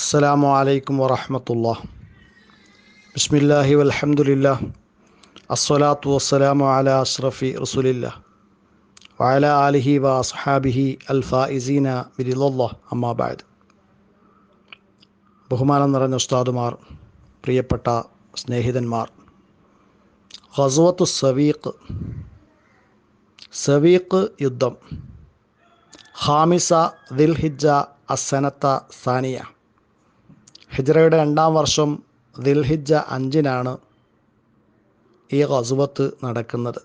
السلام عليكم ورحمة الله بسم الله والحمد لله الصلاة والسلام على أشرف رسول الله وعلى آله وأصحابه الفائزين برضا الله أما بعد ബഹുമാനം നിറഞ്ഞ ഉസ്താദുമാർ പ്രിയപ്പെട്ട സ്നേഹിതന്മാർ ഖസുവത്തു സവീഖ് സവീഖ് യുദ്ധം ഹാമിസ ദിൽഹിജ അസനത്ത സാനിയ ഹിജ്റയുടെ രണ്ടാം വർഷം ദിൽഹിജ അഞ്ചിനാണ് ഈ ഖസുവത്ത് നടക്കുന്നത്.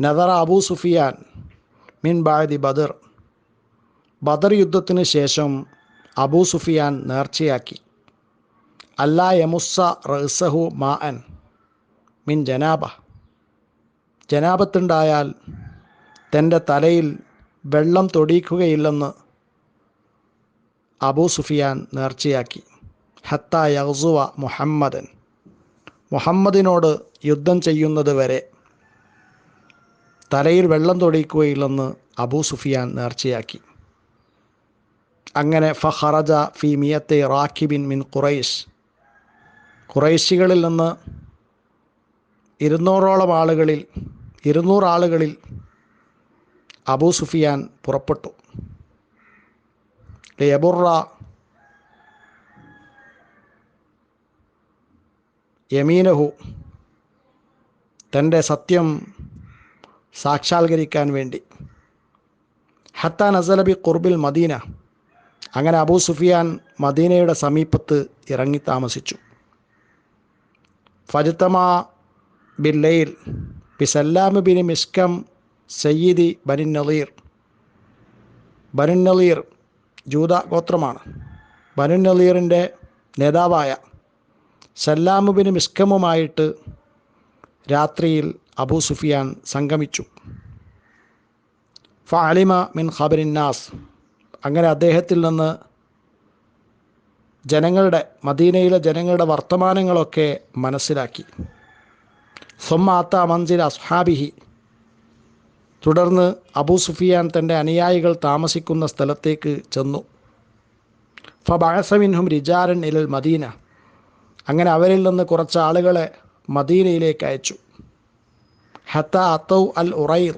നദർ അബൂ സുഫിയാൻ മിൻ ബാദി ബദർ. ബദർ യുദ്ധത്തിന് ശേഷം അബൂ സുഫിയാൻ നേർച്ചയാക്കി. അല്ലാ യമുസ റഹ്സഹു മാ അൻ മിൻ ജനാബ. ജനാബത്തുണ്ടായാൽ തന്റെ തലയിൽ വെള്ളം തൊടിയിക്കുകയില്ലെന്ന് അബൂ സുഫിയാൻ നേർച്ചയാക്കി. ഹത്ത യഹ്സുവ മുഹമ്മദൻ. മുഹമ്മദിനോട് യുദ്ധം ചെയ്യുന്നത് വരെ തലയിൽ വെള്ളം തൊടിയിക്കുകയില്ലെന്ന് അബൂ സുഫിയാൻ നേർച്ചയാക്കി. അങ്ങനെ ഫഹറജ ഫി മിയത്തെ റാഖിബിൻ മിൻ ഖുറൈഷ് ഖുറൈശികളിൽ നിന്ന് ഇരുന്നൂറോളം ആളുകളിൽ ഇരുന്നൂറ് ആളുകളിൽ അബൂ സുഫിയാൻ പുറപ്പെട്ടു. യബുറ യമീനഹു തന്റെ സത്യം സാക്ഷാത്കരിക്കാൻ വേണ്ടി. ഹത്ത നസലബി ഖുർബിൽ മദീന. അങ്ങനെ അബൂ സുഫിയാൻ മദീനയുടെ സമീപത്ത് ഇറങ്ങി താമസിച്ചു. ഫജത്തമാ ബില്ലയിൽ ബിസല്ലാമ് ബിൻ മിസ്കം സയ്യിദി ബനുൻ നളീർ ജൂത ഗോത്രമാണ് ബനു നളീറിന്റെ നേതാവായ സല്ലാമുബിന് മിസ്കമുമായിട്ട് രാത്രിയിൽ അബൂ സുഫിയാൻ സംഗമിച്ചു. ഫഅലിമ മിൻ ഖബരിന്നാസ് അങ്ങനെ അദ്ദേഹത്തിൽ നിന്ന് ജനങ്ങളുടെ മദീനയിലെ ജനങ്ങളുടെ വർത്തമാനങ്ങളൊക്കെ മനസ്സിലാക്കി. സൊമ്മാത്ത മൻസിൽ അസ്ഹാബിഹി തുടർന്ന് അബൂ സുഫിയാൻ തന്റെ അനുയായികൾ താമസിക്കുന്ന സ്ഥലത്തേക്ക് ചെന്നു. ഫബാസമിൻഹും റിജാരൻ ഇലൽ മദീന. അങ്ങനെ അവരിൽ നിന്ന് കുറച്ച് ആളുകളെ മദീനയിലേക്ക് അയച്ചു. ഹത്ത അത്തൗ അൽ ഉറൈർ.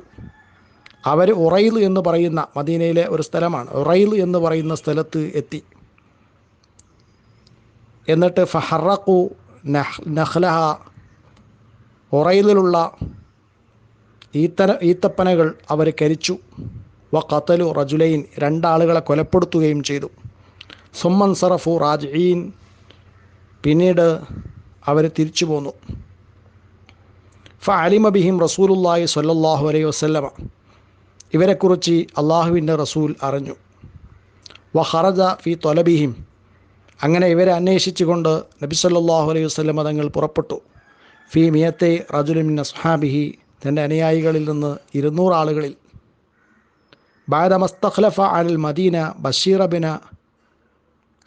അവർ ഉറൈൽ എന്ന് പറയുന്ന മദീനയിലെ ഒരു സ്ഥലമാണ്. ഉറൈൽ എന്ന് പറയുന്ന സ്ഥലത്ത് എത്തി. എന്നിട്ട് ഫഹറഖു നഹ് നഹ്ലഹ ഉറയിലുള്ള ഈത്തന ഈത്തപ്പനകൾ അവർ കരിച്ചു. വ കത്തലു റജുലൈൻ രണ്ടാളുകളെ കൊലപ്പെടുത്തുകയും ചെയ്തു. സുമ്മൻ സറഫു റാജീൻ പിന്നീട് അവർ തിരിച്ചു പോന്നു. ഫ അലിമ ബിഹിം റസൂലുല്ലാഹി സ്വല്ലല്ലാഹു അലൈഹി വസല്ലമ. ഇവരെക്കുറിച്ച് അള്ളാഹുവിന്റെ റസൂൽ അറിഞ്ഞു. വ ഹറജ ഫി തൊലബിഹിം. അങ്ങനെ ഇവരെ അന്വേഷിച്ചുകൊണ്ട് നബി സല്ലാഹു അലൈഹി വസല്ലമ തങ്ങൾ പുറപ്പെട്ടു. ഫി മിയത്തെ റജുലിമിൻ അസ്ഹാബിഹി തന്റെ അനുയായികളിൽ നിന്ന് ഇരുന്നൂറ് ആളുകളിൽ. ബാദ മസ്തഖ്ലഫ al Medina Bashir bin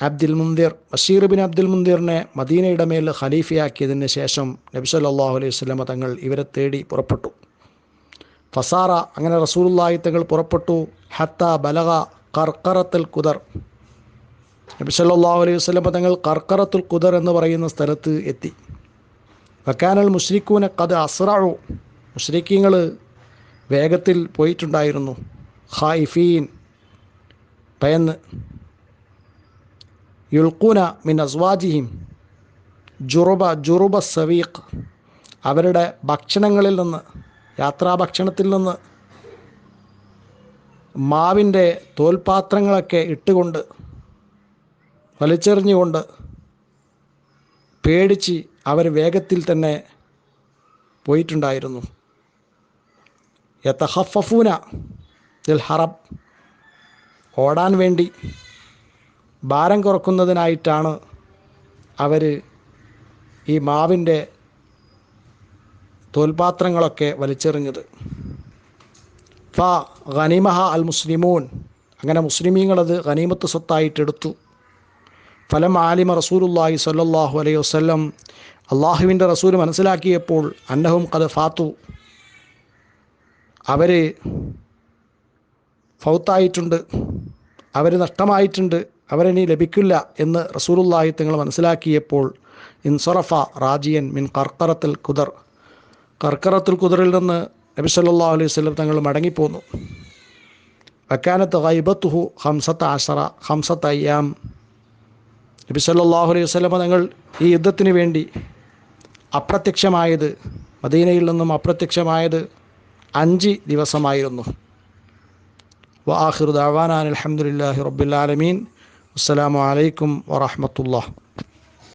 Abdul Mundhir. Bashir bin Abdul മുന്തിറിനെ മദീനയുടെ മേൽ ഖലീഫയാക്കിയതിന് ശേഷം നബി സല്ലല്ലാഹു അലൈഹി വസല്ലമ തങ്ങൾ ഇവരെ തേടി പുറപ്പെട്ടു. ഫസാറ അങ്ങനെ റസൂലുള്ളാഹി തങ്ങൾ പുറപ്പെട്ടു. ഹത്ത ബലഗ കർക്കറത്തുൽ കുദർ നബി സല്ലല്ലാഹു അലൈഹി വസല്ലമ തങ്ങൾ കർക്കറത്തുൽ കുദർ എന്ന് പറയുന്ന സ്ഥലത്ത് എത്തി. വക്കാനൽ മുഷ്രിഖൂനെ കഥ അസ്രാഴു മുഷ്രിഖീങ്ങൾ വേഗത്തിൽ പോയിട്ടുണ്ടായിരുന്നു. ഹായിഫീൻ ഭയന്ന് യുൽക്കൂന മിൻ അസ്വാജിഹിം. ജുറുബ ജുറുബ സവീഖ്. അവരുടെ ഭക്ഷണങ്ങളിൽ നിന്ന് യാത്രാഭക്ഷണത്തിൽ നിന്ന് മാവിന്റെ തോൽപാത്രങ്ങളൊക്കെ ഇട്ടുകൊണ്ട് വലിച്ചെറിഞ്ഞുകൊണ്ട് പേടിച്ച് അവർ വേഗത്തിൽ തന്നെ പോയിട്ടുണ്ടായിരുന്നു. യത്തഹഫൂന ദിൽ ഹറബ് ഓടാൻ വേണ്ടി ഭാരം കുറക്കുന്നതിനായിട്ടാണ് അവർ ഈ മാവിന്റെ തോൽപാത്രങ്ങളൊക്കെ വലിച്ചെറിഞ്ഞത്. ഫ ഖനീമഹ അൽ മുസ്ലിമൂൻ. അങ്ങനെ മുസ്ലിമീങ്ങളത് ഖനീമത്ത് സ്വത്തായിട്ടെടുത്തു ഫലം ആലിമ റസൂലുല്ലാഹി സല്ലാഹു അലൈഹി വസ്ലം അള്ളാഹുവിന്റെ റസൂൽ മനസ്സിലാക്കിയപ്പോൾ അന്നഹും കത് ഫാത്തു. അവർ ഫൗത്തായിട്ടുണ്ട് അവർ നഷ്ടമായിട്ടുണ്ട് അവരിനി ലഭിക്കില്ല എന്ന് റസൂലുള്ളാഹി തങ്ങൾ മനസ്സിലാക്കിയപ്പോൾ ഇൻസൊറഫ റാജിയൻ മിൻ കർക്കറത്തിൽ കുദർ കർക്കറത്തിൽ കുദറിൽ നിന്ന് നബി സല്ലല്ലാഹു അലൈഹി വസല്ലം തങ്ങൾ മടങ്ങിപ്പോന്നു. വക്കാനത്ത് ഹൈബത്തുഹു ഹംസത്ത് ആശറ ഹംസത്ത് അയ്യാം. നബി സല്ലല്ലാഹു അലൈഹി വസല്ലം തങ്ങൾ ഈ യുദ്ധത്തിന് വേണ്ടി അപ്രത്യക്ഷമായത് മദീനയിൽ നിന്നും അപ്രത്യക്ഷമായത് അഞ്ച് ദിവസമായിരുന്നു. വ ആഖിറു ദഅവാന അൽഹംദുലില്ലാഹി റബ്ബിൽ ആലമീൻ. അസ്സലാമു അലൈക്കും വറഹ്മത്തുള്ളാഹി.